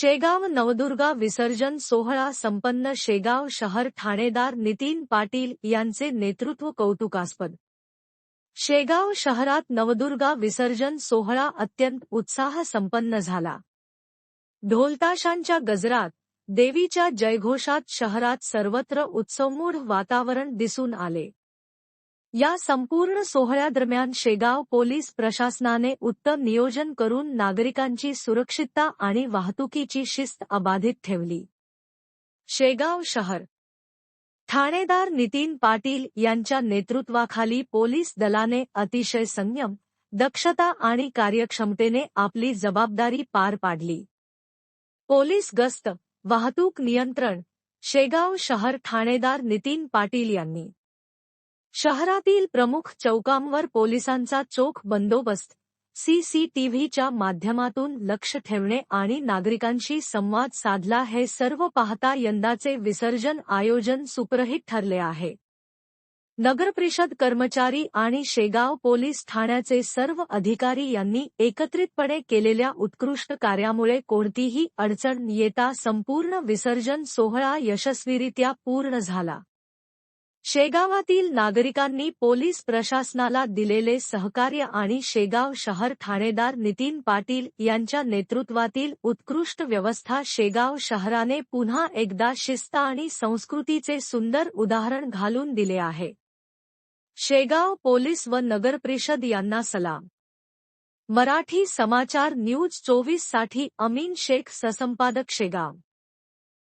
शेगाव नवदुर्गा विसर्जन सोहळा संपन्न शेगाव शहर ठाणेदार नितीन पाटील यांचे नेतृत्व कौतुकास्पद. शेगाव शहरात नवदुर्गा विसर्जन सोहळा अत्यंत उत्साह संपन्न झाला. ढोलताशांच्या गजरात देवीच्या जयघोषात शहरात सर्वत्र उत्सवमूढ वातावरण दिसून आले. या संपूर्ण सोहळ्यादरम्यान शेगाव पोलीस प्रशासनाने उत्तम नियोजन करून नागरिकांची सुरक्षितता आणि वाहतुकीची शिस्त अबाधित ठेवली. शेगाव शहर. ठाणेदार नितीन पाटील यांच्या नेतृत्वाखाली पोलीस दलाने अतिशय संयम दक्षता आणि कार्यक्षमतेने आपली जबाबदारी पार पाडली. पोलीस गस्त वाहतूक नियंत्रण शेगाव शहर ठाणेदार नितीन पाटील यांनी शहरातील प्रमुख चौकांवर पोलिसांचा चोख बंदोबस्त. सीसीटीव्हीच्या माध्यमातून लक्ष ठेवणे आणि नागरिकांशी संवाद साधला हे सर्व पाहता यंदाचे विसर्जन आयोजन सुप्रहित ठरले आहे. नगरपरिषद कर्मचारी आणि शेगाव पोलीस ठाण्याचे सर्व अधिकारी यांनी एकत्रितपणे केलेल्या उत्कृष्ट कार्यामुळे कोणतीही अडचण येता संपूर्ण विसर्जन सोहळा यशस्वीरित्या पूर्ण झाला. शेगावातील नागरिकांनी पोलीस प्रशासनाला दिलेले सहकार्य आणि शेगाव शहर ठाणेदार नितीन पाटील यांच्या नेतृत्वातील उत्कृष्ट व्यवस्था शेगाव शहराने पुन्हा एकदा शिस्त आणि संस्कृतीचे सुंदर उदाहरण घालून दिले आहे. शेगाव पोलीस व नगर परिषद यांना सलाम. मराठी समाचार न्यूज चोवीससाठी अमीन शेख ससंपादक शेगाव.